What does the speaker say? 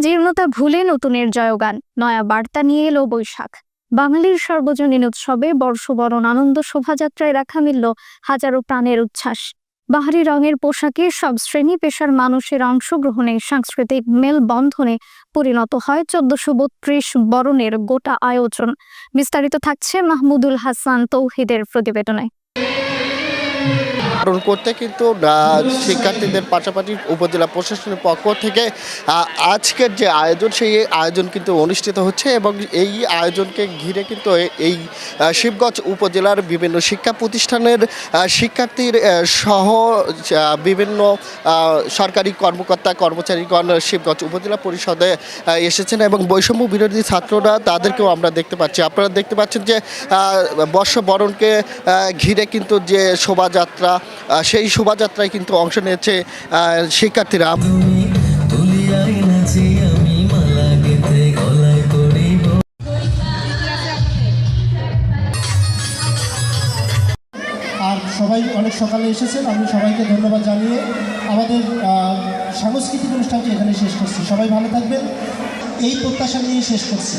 জীর্ণতা ভুলে নতুনের জয়গান, নয়া বার্তা নিয়ে এলো বৈশাখ। বাঙালির সর্বজনীন উৎসবে বর্ষবরণ, আনন্দ শোভাযাত্রায় রাখা মিলল হাজারো প্রাণের উচ্ছ্বাস। বাহারি রঙের পোশাকে সব শ্রেণি পেশার মানুষের অংশগ্রহণে সাংস্কৃতিক মেলবন্ধনে পরিণত হয় চোদ্দশো বত্রিশ বরণের গোটা আয়োজন। বিস্তারিত থাকছে মাহমুদুল হাসান তৌহিদের প্রতিবেদনে। পালন করতে কিন্তু শিক্ষার্থীদের পাশাপাশি উপজেলা প্রশাসনের পক্ষ থেকে আজকের যে আয়োজন, সেই আয়োজন কিন্তু অনুষ্ঠিত হচ্ছে এবং এই আয়োজনকে ঘিরে কিন্তু এই শিবগঞ্জ উপজেলার বিভিন্ন শিক্ষা প্রতিষ্ঠানের শিক্ষার্থীর সহ বিভিন্ন সরকারি কর্মকর্তা, কর্মচারীগণ শিবগঞ্জ উপজেলা পরিষদে এসেছেন এবং বৈষম্য বিরোধী ছাত্ররা তাদেরকেও আমরা দেখতে পাচ্ছি। আপনারা দেখতে পাচ্ছেন যে বর্ষবরণকে ঘিরে কিন্তু যে শোভাযাত্রা সেই শোভাযাত্রায় কিন্তু অংশ নিয়েছে শিক্ষার্থীরা। আর সবাই অনেক সকালে এসেছেন, আমি সবাইকে ধন্যবাদ জানিয়ে আমাদের সাংস্কৃতিক অনুষ্ঠানটি এখানে শেষ করছি। সবাই ভালো থাকবেন, এই প্রত্যাশা নিয়ে শেষ করছি।